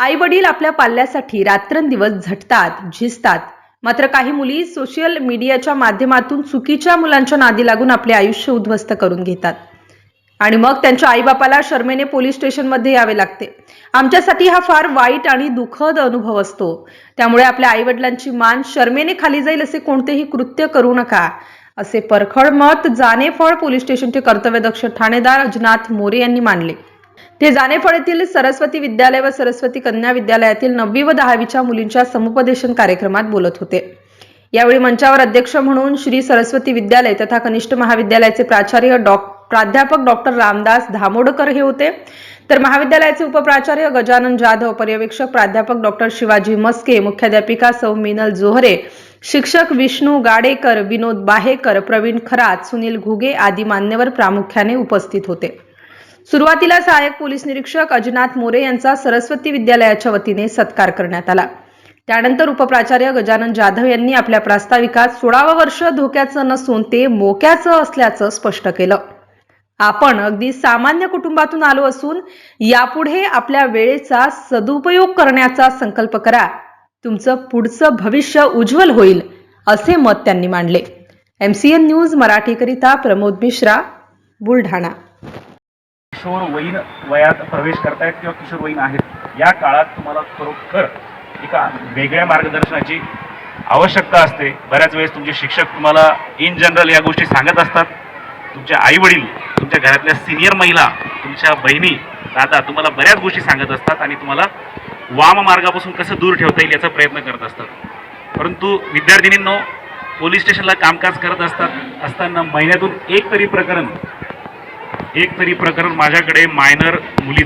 आई वडील आपल्या पाल्यासाठी रात्रंदिवस झटतात झिजतात. मात्र काही मुली सोशल मीडियाच्या माध्यमातून चुकीच्या मुलांच्या नादी लागून आपले आयुष्य उद्ध्वस्त करून घेतात. आणि मग त्यांच्या आईबापाला शर्मेने पोलीस स्टेशनमध्ये यावे लागते. आमच्यासाठी हा फार वाईट आणि दुःखद अनुभव असतो. त्यामुळे आपल्या आईवडिलांची मान शर्मेने खाली जाईल असे कोणतेही कृत्य करू नका असे परखड मत जानेफळ पोलीस स्टेशनचे कर्तव्यदक्ष ठाणेदार अजनाथ मोरे यांनी मानले. ते जानेफळ येथील सरस्वती विद्यालय व सरस्वती कन्या विद्यालयातील नववी व दहावीच्या मुलींच्या समुपदेशन कार्यक्रमात बोलत होते. यावेळी मंचावर अध्यक्ष म्हणून श्री सरस्वती विद्यालय तथा कनिष्ठ महाविद्यालयाचे प्राचार्य डॉ प्राध्यापक डॉक्टर रामदास धामोडकर हे होते. तर महाविद्यालयाचे उपप्राचार्य गजानन जाधव पर्यवेक्षक प्राध्यापक डॉक्टर शिवाजी मस्के मुख्याध्यापिका सौ मिनल जोहरे शिक्षक विष्णू गाडेकर विनोद बाहेकर प्रवीण खरात सुनील घुगे आदी मान्यवर प्रामुख्याने उपस्थित होते. सुरुवातीला सहाय्यक पोलीस निरीक्षक अजनाथ मोरे यांचा सरस्वती विद्यालयाच्या वतीने सत्कार करण्यात आला. त्यानंतर उपप्राचार्य गजानन जाधव यांनी आपल्या प्रास्ताविकात सोळावं वर्ष धोक्याचं नसून ते मोक्याचं असल्याचं स्पष्ट केलं. आपण अगदी सामान्य कुटुंबातून आलो असून यापुढे आपल्या वेळेचा सदुपयोग करण्याचा संकल्प करा. तुमचं पुढचं भविष्य उज्ज्वल होईल असे मत त्यांनी मांडले. एमसीएन न्यूज मराठीकरिता प्रमोद मिश्रा बुलढाणा. किशोर वयीन वयात प्रवेश करतायत किंवा किशोर वयीन आहेत या काळात तुम्हाला खरोखर एका वेगळ्या मार्गदर्शनाची आवश्यकता असते. बऱ्याच वेळेस तुमचे शिक्षक तुम्हाला इन जनरल या गोष्टी सांगत असतात. तुमचे आई वडील तुमच्या घरातल्या सिनियर महिला तुमच्या बहिणी दादा तुम्हाला बऱ्याच गोष्टी सांगत असतात आणि तुम्हाला वाम मार्गापासून कसं दूर ठेवता येईल याचा प्रयत्न करत असतात. परंतु विद्यार्थिनींनो पोलीस स्टेशनला कामकाज करत असतात असताना महिन्यातून एक तरी प्रकरण एक तरी प्रकरण माझ्याकडे मायनर मुली